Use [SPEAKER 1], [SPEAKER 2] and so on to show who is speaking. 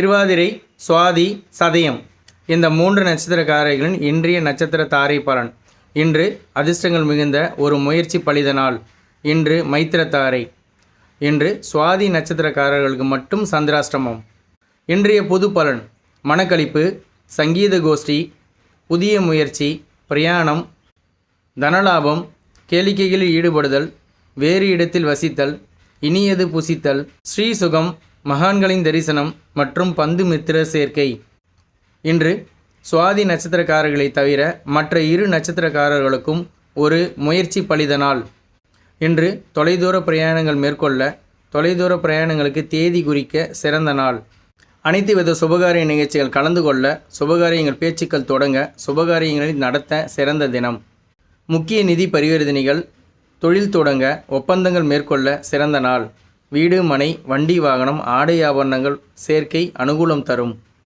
[SPEAKER 1] திருவாதிரை சுவாதி சதயம் இந்த மூன்று நட்சத்திரக்காரர்களின் இன்றைய நட்சத்திர தாரை பலன் இன்று அதிர்ஷ்டங்கள் மிகுந்த ஒரு முயற்சி பலித நாள். இன்று மைத்திர தாரை இன்று சுவாதி நட்சத்திரக்காரர்களுக்கு மட்டும் சந்திராஷ்டமம். இன்றைய பொது பலன் மனக்களிப்பு சங்கீத கோஷ்டி புதிய முயற்சி பிரயாணம் தனலாபம் கேளிக்கைகளில் ஈடுபடுதல் வேறு இடத்தில் வசித்தல் இனியது புசித்தல் ஸ்ரீசுகம் மகான்களின் தரிசனம் மற்றும் பந்து மித்திர சேர்க்கை. இன்று சுவாதி நட்சத்திரக்காரர்களை தவிர மற்ற இரு நட்சத்திரக்காரர்களுக்கும் ஒரு முயற்சி பலித நாள். இன்று தொலைதூர பிரயாணங்கள் மேற்கொள்ள தொலைதூர பிரயாணங்களுக்கு தேதி குறிக்க சிறந்த நாள். அனைத்து வித சுபகாரிய நிகழ்ச்சிகள் கலந்து கொள்ள சுபகாரியங்கள் பேச்சுக்கள் தொடங்க சுபகாரியங்களை நடத்த சிறந்த தினம். முக்கிய நிதி பரிவர்த்தனைகள் தொழில் தொடங்க ஒப்பந்தங்கள் மேற்கொள்ள சிறந்த நாள். வீடு மனை வண்டி வாகனம் ஆடை ஆபரணங்கள் சேர்க்கை அனுகூலம் தரும்.